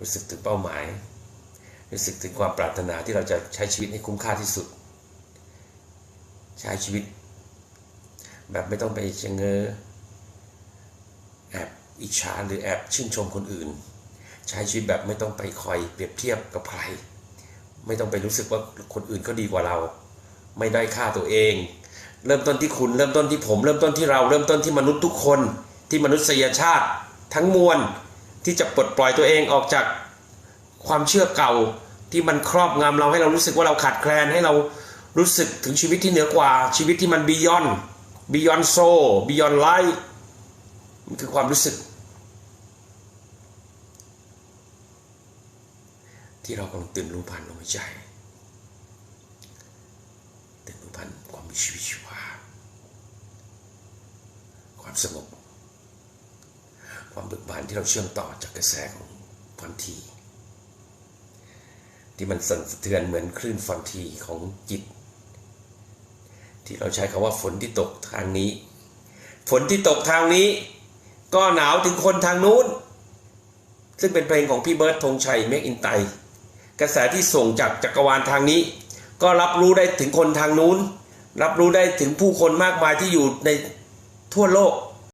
รู้สึกถึงเป้าหมาย รู้สึกถึงความปรารถนาที่เราจะใช้ชีวิตให้คุ้มค่าที่สุด ใช้ชีวิต แบบไม่ต้องไปเชงเงอแอบอิจฉาหรือแอบชื่นชมคนอื่น ใช้ชีวิตแบบไม่ต้องไปคอยเปรียบเทียบกับใคร ไม่ต้องไปรู้สึกว่าคนอื่นเขาดีกว่าเรา ไม่ได้ค่าตัวเอง เริ่มต้นที่คุณเริ่มต้นที่ผม เริ่มต้นที่เราเริ่มต้นที่มนุษย์ทุกคนที่มนุษยชาติทั้งมวล ที่จะปลดปล่อยตัวเองออกจากความเชื่อเก่าที่มันครอบงำเราให้เรารู้สึกว่าเราขาดแคลนให้เรารู้สึกถึงชีวิตที่เหนือกว่าชีวิตที่มันบียอนบียอนโซบียอนไลท์มันคือความรู้สึก ที่เรากำลังตื่นรู้ผ่านลมหายใจตื่นรู้ผ่านความมีชีวิตชีวาความสงบ ความเบิกบานที่เราเชื่อมต่อจากกระแสของฟอนทีที่มันสั่นสะเทือนเหมือนคลื่นฟอนทีของจิต ที่เราใช้คาว่าฝนที่ตกทางนี้ ฝนที่ตกทางนี้ ก็หนาวถึงคนทางนู้น ซึ่งเป็นเพลงของพี่เบิร์ดธงชัยเมกอินไตกระแสที่ส่งจากจักรวาลทางนี้ ก็รับรู้ได้ถึงคนทางนู้น รับรู้ได้ถึงผู้คนมากมายที่อยู่ในทั่วโลก